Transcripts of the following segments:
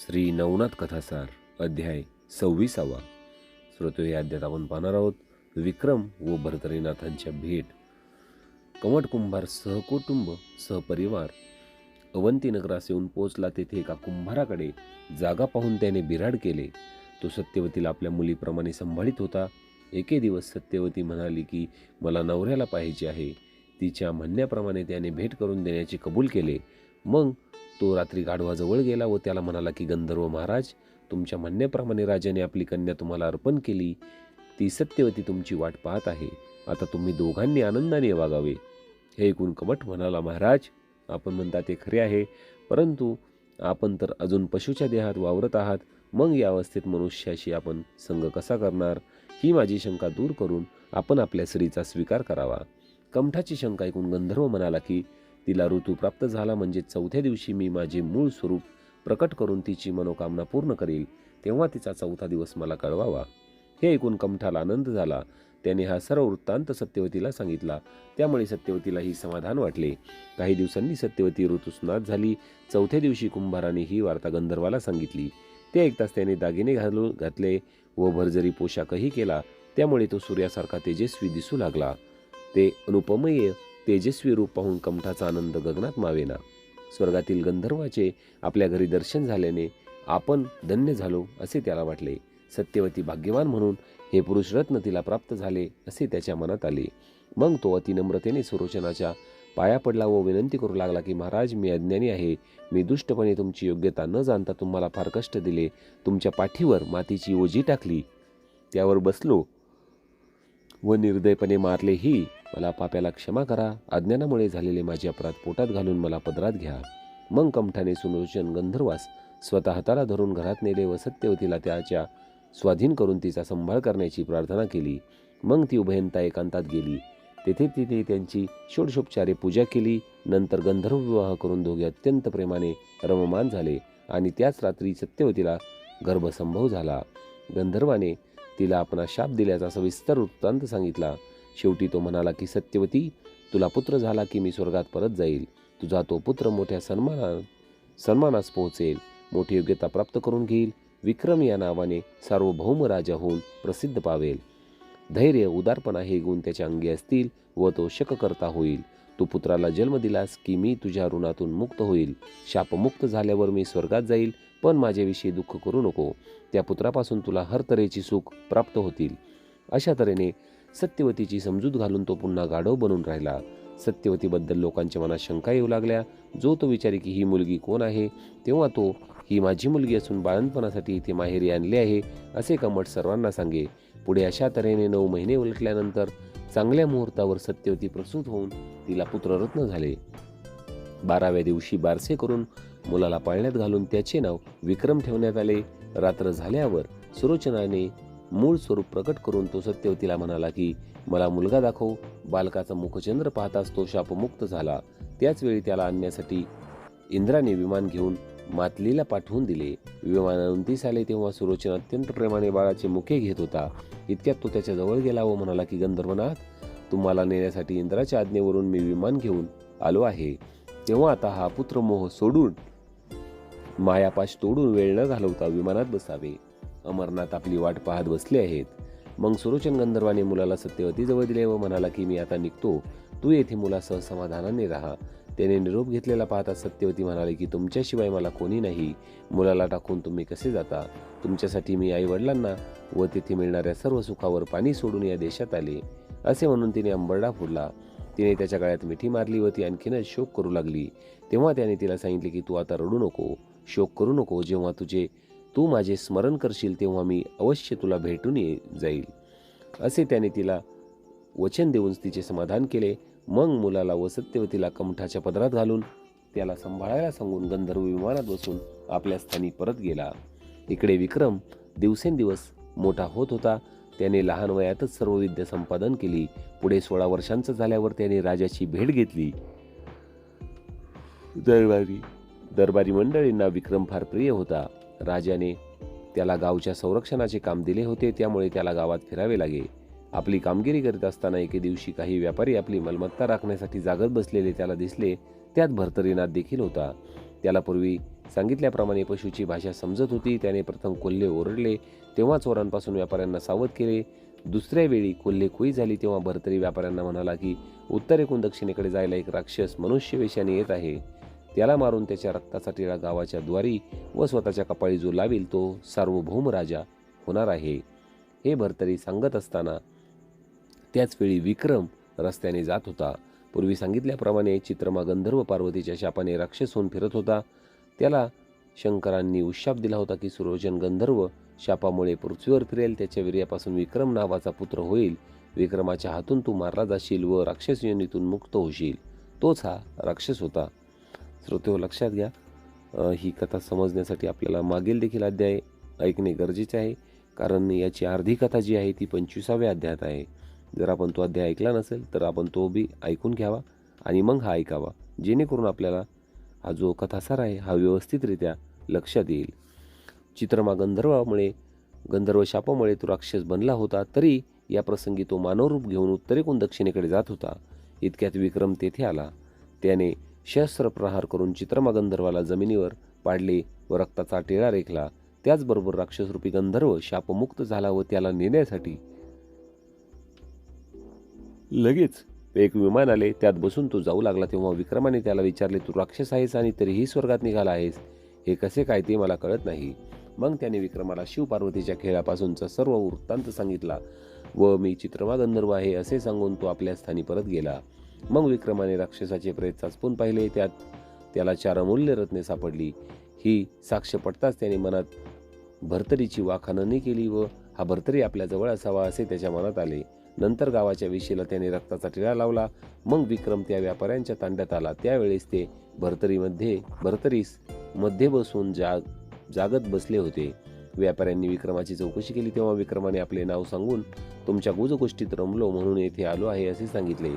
श्री नवनाथ कथासार अध्याय सव्वीसावा. श्रोतो या अध्यात आपण पाहणार आहोत विक्रम व भरतरीनाथांच्या भेट. कमट कुंभार सहकुटुंब सहपरिवार. अवंतीनगरास येऊन पोचला तेथे एका कुंभाराकडे. जागा पाहून त्याने बिराड केले. तो सत्यवतीला आपल्या मुलीप्रमाणे सांभाळीत होता. एके दिवस सत्यवती म्हणाली की मला नवऱ्याला पाहिजे आहे. तिच्या म्हणण्याप्रमाणे त्याने भेट करून देण्याचे कबूल केले. मग तो रात्री गाढवाजवळ गेला व त्याला म्हणाला की गंधर्व महाराज तुमच्या म्हणण्याप्रमाणे राजाने आपली कन्या तुम्हाला अर्पण केली. ती सत्यवती तुमची वाट पाहत आहे. आता तुम्ही दोघांनी आनंदाने वागावे. हे ऐकून कमठ म्हणाला महाराज आपण म्हणता ते खरे आहे परंतु आपण तर अजून पशुच्या देहात वावरत आहात. मग या अवस्थेत मनुष्याशी आपण संग कसा करणार? ही माझी शंका दूर करून आपण आपल्या स्त्रीचा स्वीकार करावा. कमठाची शंका ऐकून गंधर्व म्हणाला की तिला ऋतू प्राप्त झाला म्हणजे चौथ्या दिवशी मी माझे मूळ स्वरूप प्रकट करून तिची मनोकामना पूर्ण करील तेव्हा तिचा चौथा दिवस मला कळवावा. हे ऐकून कमठाला आनंद झाला. त्याने हा सर्व वृत्तांत सत्यवतीला सांगितला. त्यामुळे सत्यवतीलाही समाधान वाटले. काही दिवसांनी सत्यवती ऋतुस्नात झाली. चौथ्या दिवशी कुंभाराने ही वार्ता गंधर्वाला सांगितली. ते ऐकताच त्याने दागिने घालून घातले व भरजरी पोशाखही केला. त्यामुळे तो सूर्यासारखा तेजस्वी दिसू लागला. ते अनुपमय तेजस्वी रूप पाहून कमठाचा आनंद गगनात मावेना. स्वर्गातील गंधर्वाचे आपल्या घरी दर्शन झाल्याने आपण धन्य झालो असे त्याला वाटले. सत्यवती भाग्यवान म्हणून हे पुरुष रत्न तिला प्राप्त झाले असे त्याच्या मनात आले. मग तो अतिनम्रतेने सुरोचनाच्या पाया पडला व विनंती करू लागला की महाराज मी अज्ञानी आहे. मी दुष्टपणे तुमची योग्यता न जाणता तुम्हाला फार कष्ट दिले. तुमच्या पाठीवर मातीची ओजी टाकली. त्यावर बसलो व निर्दयपणे मारले ही मला पाप्याला क्षमा करा. अज्ञानामुळे झालेले माझे अपराध पोटात घालून मला पदरात घ्या. मग कमठाने सुलोचन गंधर्वास स्वतः हाताला धरून घरात नेले व सत्यवतीला त्याच्या स्वाधीन करून तिचा संभाळ करण्याची प्रार्थना केली. मग ती उभयंता एकांतात गेली. तेथे तिने त्यांची षोडशोपचारे पूजा केली. नंतर गंधर्व विवाह करून दोघे अत्यंत प्रेमाने रममान झाले आणि त्याच रात्री सत्यवतीला गर्भसंभव झाला. गंधर्वाने तिला आपणा शाप दिल्याचा सविस्तर वृत्तांत सांगितला. शेवटी तो म्हणाला की सत्यवती तुला पुत्र झाला की मी स्वर्गात परत जाईल. तुझा तो पुत्र मोठ्या सन्माना सन्मानास पोहोचेल. मोठी योग्यता प्राप्त करून घेईल. विक्रम या नावाने सार्वभौम राजा होऊन प्रसिद्ध पावेल. धैर्य उदारपणा हे गुण त्याच्या अंगी असतील व तो शककर्ता होईल. तू पुत्राला जन्म दिलास की मी तुझ्या ऋणातून मुक्त होईल. शापमुक्त झाल्यावर मी स्वर्गात जाईल पण माझ्याविषयी दुःख करू नको. त्या पुत्रापासून तुला हर तऱ्हेची सुख प्राप्त होतील. अशा तऱ्हेने सत्यवतीची समजूत घालून तो पुन्हा गाढव बनून राहिला. सत्यवतीबद्दल लोकांच्या मनात शंका येऊ लागल्या. जो तो विचारी की ही मुलगी कोण आहे तेव्हा तो ही माझी मुलगी असून बाळणपणासाठी इथे माहेरी आणली आहे असे कमट सर्वांना सांगे. पुढे अशा तऱ्हेने नऊ महिने उलटल्यानंतर चांगल्या मुहूर्तावर सत्यवती प्रसूत होऊन तिला पुत्ररत्न झाले. बाराव्या दिवशी बारसे करून मुलाला पाळण्यात घालून त्याचे नाव विक्रम ठेवण्यात आले. रात्र झाल्यावर सुरोचनाने मूळ स्वरूप प्रकट करून तो सत्यवतीला म्हणाला की मला मुलगा दाखव. बालकाचा मुखचंद्र पाहताच तो शापमुक्त झाला. त्याच वेळी त्याला आणण्यासाठी इंद्राने विमान घेऊन मातलीला पाठवून दिले. विमान उंतीस आले तेव्हा सुरोचन अत्यंत प्रेमाने बाळाचे मुखे घेत होता. इतक्यात तो त्याच्याजवळ गेला व म्हणाला की गंधर्वनाथ तुम्हाला नेण्यासाठी इंद्राच्या आज्ञेवरून मी विमान घेऊन आलो आहे. तेव्हा आता हा पुत्रमोह सोडून मायापाश तोडून वेळ न घालवता विमानात बसावे. अमरनाथ आपली वाट पाहत बसले आहेत. मग सुरोचन गंधर्वाने मुलाला सत्यवती जवळ दिले व म्हणाला की मी आता निघतो. तू येथे मुलासह समाधानाने राहा. त्याने निरोप घेतलेला पाहता सत्यवती म्हणाली की तुमच्याशिवाय मला कोणी नाही. मुलाला टाकून तुम्ही कसे जाता? तुमच्यासाठी मी आई वडिलांना व तिथे मिळणाऱ्या सर्व सुखावर पाणी सोडून या देशात आले. असे म्हणून तिने अंबरडा फोडला. तिने त्याच्या गळ्यात मिठी मारली व ती आणखीनच शोक करू लागली. तेव्हा त्याने तिला सांगितले की तू आता रडू नको. शोक करू नको. जेव्हा तुझे तू माझे स्मरण करशील तेव्हा मी अवश्य तुला भेटून ये जाईल. असे त्याने तिला वचन देऊन तिचे समाधान केले. मग मुलाला व सत्यवतीला कमठाच्या पदरात घालून त्याला सांभाळायला सांगून गंधर्व विमानात बसून आपल्या स्थानी परत गेला. इकडे विक्रम दिवसेंदिवस मोठा होत होता. त्याने लहान वयातच सर्व विद्या संपादन केली. पुढे सोळा वर्षांचं झाल्यावर त्याने राजाची भेट घेतली. दरबारी दरबारी मंडळींना विक्रम फार प्रिय होता. राजाने त्याला गावच्या संरक्षणाचे काम दिले होते त्यामुळे त्याला गावात फिरावे लागे. आपली कामगिरी करीत असताना एके दिवशी काही व्यापारी आपली मालमत्ता राखण्यासाठी जागत बसलेले त्याला दिसले त्यात भरतरीनाथ देखील होता. त्याला पूर्वी सांगितल्याप्रमाणे पशूची भाषा समजत होती त्याने प्रथम कोल्हे ओरडले तेव्हा चोरांपासून व्यापाऱ्यांना सावध केले. दुसऱ्या वेळी कोल्हे खुई झाली तेव्हा भरतरी व्यापाऱ्यांना म्हणाला की उत्तरेकून दक्षिणेकडे जायला एक राक्षस मनुष्य वेशाने येत आहे. त्याला मारून त्याच्या रक्ताचा टिळा गावाच्या द्वारी व स्वतःच्या कपाळी जो लावील तो सार्वभौम राजा होणार आहे. हे भरतरी सांगत असताना त्याचवेळी विक्रम रस्त्याने जात होता. पूर्वी सांगितल्याप्रमाणे चित्रमा गंधर्व पार्वतीच्या शापाने राक्षस होऊन फिरत होता. त्याला शंकरांनी उशाप दिला होता की सुरोजन गंधर्व शापामुळे पृथ्वीवर फिरेल त्याच्या वीर्यापासून विक्रम नावाचा पुत्र होईल. विक्रमाच्या हातून तू मारला जाशील व राक्षस योनीतून मुक्त होशील. तोच हा राक्षस होता. श्रोते लक्षात घ्या. ही कथा समजण्यासाठी आपल्याला मागील देखील अध्याय ऐकणे गरजेचे आहे. कारण याची अर्धी कथा जी आहे ती पंचवीसाव्या अध्यायात आहे. जर आपण तो अध्याय ऐकला नसेल तर आपण तो बी ऐकून घ्यावा आणि मग हा ऐकावा. जेणेकरून आपल्याला हा जो कथासार आहे हा व्यवस्थितरित्या लक्षात येईल. चित्रमा गंधर्वामुळे गंधर्व शापामुळे तो राक्षस बनला होता तरी या प्रसंगी तो मानवरूप घेऊन उत्तरेकून दक्षिणेकडे जात होता. इतक्यात विक्रम तेथे आला. त्याने शस्त्र प्रहार करून चित्रमा गंधर्वाला जमिनीवर पाडले व रक्ताचा टिळा रेखला. त्याचबरोबर राक्षसरूपी गंधर्व शापमुक्त झाला व त्याला नेण्यासाठी लगेच एक विमान आले. त्यात बसून तो जाऊ लागला. तेव्हा विक्रमाने त्याला विचारले तू राक्षस आहेस आणि तरीही स्वर्गात निघाला आहेस. हे कसे काय ते मला कळत नाही. मग त्याने विक्रमाला शिवपार्वतीच्या खेळापासूनचा सर्व वृत्तांत सांगितला व मी चित्रमा गंधर्व आहे असे सांगून तो आपल्या स्थानी परत गेला. मग विक्रमाने राक्षसाचे प्रेत चाचपून पाहिले त्यात. त्याला चार अमूल्य रत्ने सापडली. ही साक्ष पडताच त्याने मनात भरतरीची वाखाननी केली व हा भरतरी आपल्या जवळ असावा असे त्याच्या मनात आले. नंतर गावाच्या विशीला त्याने रक्ताचा टिळा लावला. मग विक्रम त्या व्यापाऱ्यांच्या तांड्यात आला. त्यावेळेस ते भरतरीमध्ये भरतरीसमध्ये बसून जाग जागत बसले होते. व्यापाऱ्यांनी विक्रमाची चौकशी केली तेव्हा विक्रमाने आपले नाव सांगून तुमच्या गुजगोष्टीत रमलो म्हणून येथे आलो आहे असे सांगितले.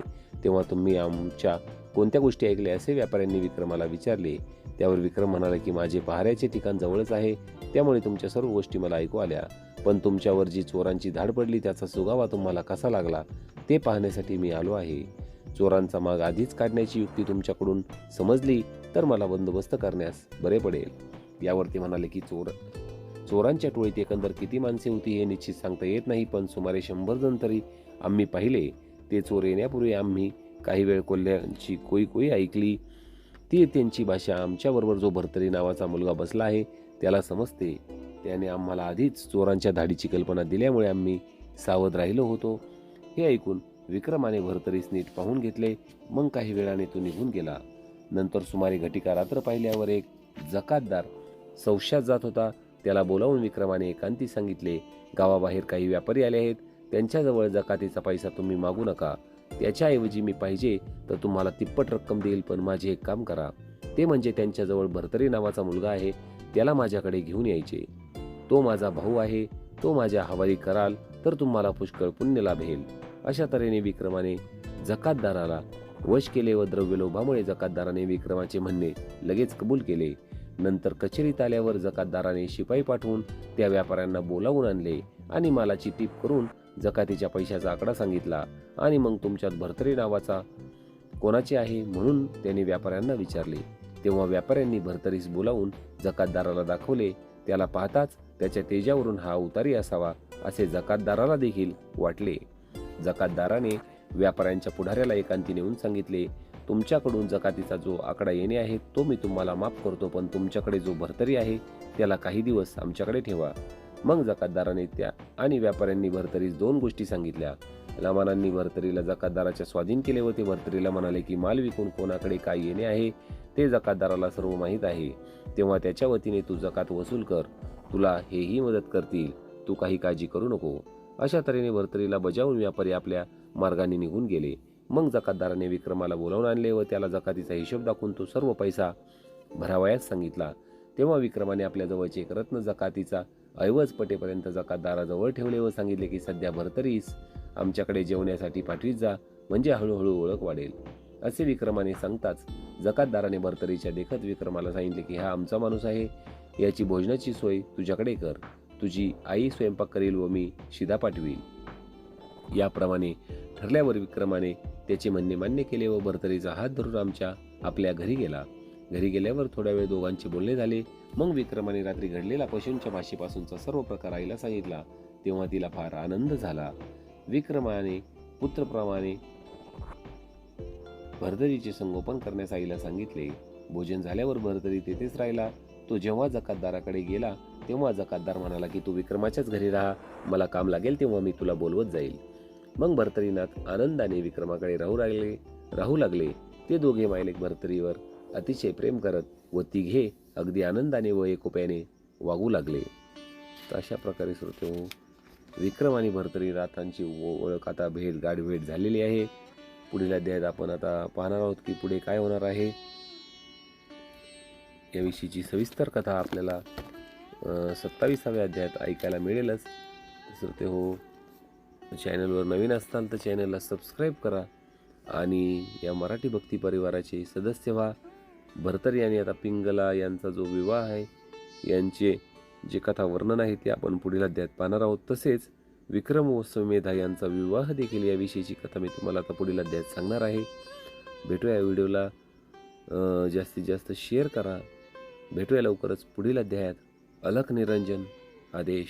तेव्हा तुम्ही आमच्या कोणत्या गोष्टी ऐकल्या असे व्यापाऱ्यांनी विक्रमाला विचारले. त्यावर विक्रम म्हणाला की माझे पहाऱ्याचे ठिकाण जवळच आहे. त्यामुळे तुमच्या सर्व गोष्टी मला ऐकू आल्या. पण तुमच्यावर जी चोरांची धाड पडली त्याचा सुगावा तुम्हाला कसा लागला? ते पाहण्यासाठी मी आलो आहे. चोरांचा माग आधीच काढण्याची युक्ती तुमच्याकडून समजली तर मला बंदोबस्त करण्यास बरे पडेल. यावर ते म्हणाले की चोर चोरांच्या टोळीत एकंदर किती माणसे होती हे निश्चित सांगता येत नाही पण सुमारे शंभर जण तरी आम्ही पाहिले. ते चोर येण्यापूर्वी आम्ही काही वेळ कोल्ह्यांची कोई कोई ऐकली. ती त्यांची भाषा आमच्याबरोबर जो भरतरी नावाचा मुलगा बसला आहे त्याला समजते. त्याने आम्हाला आधीच चोरांच्या धाडीची कल्पना दिल्यामुळे आम्ही सावध राहिलो होतो. हे ऐकून विक्रमाने भरतरीस नीट पाहून घेतले. मग काही वेळाने तो निघून गेला. नंतर सुमारे घटिका रात्र पाहिल्यावर एक जकातदार सौशात जात होता. त्याला बोलावून विक्रमाने एकांती सांगितले गावाबाहेर काही व्यापारी आले आहेत. त्यांच्याजवळ जकातीचा पैसा तुम्ही मागू नका. त्याच्याऐवजी मी पाहिजे तर तुम्हाला तिप्पट रक्कम देईल पण माझे एक काम करा. ते म्हणजे त्यांच्याजवळ भरतरी नावाचा मुलगा आहे त्याला माझ्याकडे घेऊन यायचे. तो माझा भाऊ आहे तो माझ्या हवाली कराल तर तुम्हाला पुष्कळ पुण्य लाभेल. अशा तऱ्हेने विक्रमाने जकातदाराला वश केले व द्रव्यलोभामुळे जकातदाराने विक्रमाचे म्हणणे लगेच कबूल केले. नंतर कचेरीत आल्यावर जकातदाराने शिपाई पाठवून त्या व्यापाऱ्यांना बोलावून आणले आणि मालाची टीप करून जकातीच्या पैशाचा आकडा सांगितला आणि मग तुमच्यात भरतरी नावाचा कोणाचे आहे म्हणून त्यांनी व्यापाऱ्यांना विचारले. तेव्हा व्यापाऱ्यांनी भरतरीस बोलावून जकातदाराला दाखवले त्याला पाहताच त्याच्या तेजावरून हा उतारी असावा असे जकातदाराला देखील वाटले. जकातदाराने व्यापाऱ्यांच्या पुढाऱ्याला एकांती नेऊन सांगितले तुमच्याकडून जकातीचा जो आकडा येणे आहे तो मी तुम्हाला माफ करतो पण तुमच्याकडे जो भरतरी आहे त्याला काही दिवस आमच्याकडे ठेवा. मग जकातदाराने त्या आणि व्यापाऱ्यांनी भरतरीस दोन गोष्टी सांगितल्या. लमानांनी भरतरीला जकातदाराच्या स्वाधीन केले व ते भरतरीला म्हणाले की माल विकून कोणाकडे काय येणे आहे ते जकातदाराला सर्व माहीत आहे. तेव्हा त्याच्या वतीने तू जकात वसूल कर. तुला हेही मदत करतील. तू काही काळजी करू नको. अशा तऱ्हेने भरतरीला बजावून व्यापारी आपल्या मार्गाने निघून गेले. मग जकातदाराने विक्रमाला बोलावून आणले व त्याला जकातीचा हिशोब दाखवून तो सर्व पैसा भरावयास सांगितला. तेव्हा विक्रमाने आपल्या जवळचे एक रत्न जकातीचा ऐवज पटेपर्यंत जकातदाराजवळ ठेवले व सांगितले की सध्या भरतरीस आमच्याकडे जेवण्यासाठी पाठवीत जा म्हणजे हळूहळू ओळख वाढेल. असे विक्रमाने सांगताच जकातदाराने भरतरीच्या देखत विक्रमाला सांगितले की हा आमचा माणूस आहे याची भोजनाची सोय तुझ्याकडे कर तुझी आई स्वयंपाक करेल व मी शिदा पाठवील याप्रमाणे ठरल्यावर विक्रमाने त्याचे म्हणणे मान्य केले व भरतरीचा हात धरून आमच्या आपल्या घरी गेला. घरी गेल्यावर थोड्या वेळ दोघांचे बोलणे झाले. मग विक्रमाने रात्री घडलेला पशूंच्या माशीपासूनचा सर्व प्रकार आईला सांगितला. तेव्हा तिला फार आनंद झाला. विक्रमाने पुत्रप्रमाणे भरदरीचे संगोपन करण्यास आईला सांगितले. भोजन झाल्यावर भरदरी तेथेच राहिला. तो जेव्हा जकातदाराकडे गेला तेव्हा जकातदार म्हणाला की तू विक्रमाच्याच घरी राहा. मला काम लागेल तेव्हा मी तुला बोलवत जाईल. मग भरतरीनाथ आनंदाने विक्रमाकडे राहू लागले राहू लागले. ते दोघे मायलेक भरतरीवर अतिशय प्रेम करत व तिघे अगदी आनंदाने व एकोप्याने वागू लागले. तर अशा प्रकारे श्रोते हो विक्रम आणि भरतरी राथांची ओळख आता भेट गाठभेट झालेली आहे. पुढील अध्यायात आपण आता पाहणार आहोत की पुढे काय होणार आहे. याविषयीची सविस्तर कथा आपल्याला सत्तावीसाव्या अध्यायात ऐकायला मिळेलच. श्रोते हो चॅनलवर नवीन असताल तर चॅनलला सबस्क्राईब करा आणि या मराठी भक्ती परिवाराचे सदस्य व्हा. भरतर यांनी आता पिंगला यांचा जो विवाह आहे यांचे जे कथा वर्णन आहे ते आपण पुढील अध्यायात पाहणार आहोत. तसेच विक्रम व समेधा यांचा विवाह देखील याविषयीची कथा मी तुम्हाला आता पुढील अध्यायात सांगणार आहे. भेटूया या व्हिडिओला. जास्तीत जास्त शेअर करा. भेटूया लवकरच पुढील अध्यायात. अलख निरंजन आदेश.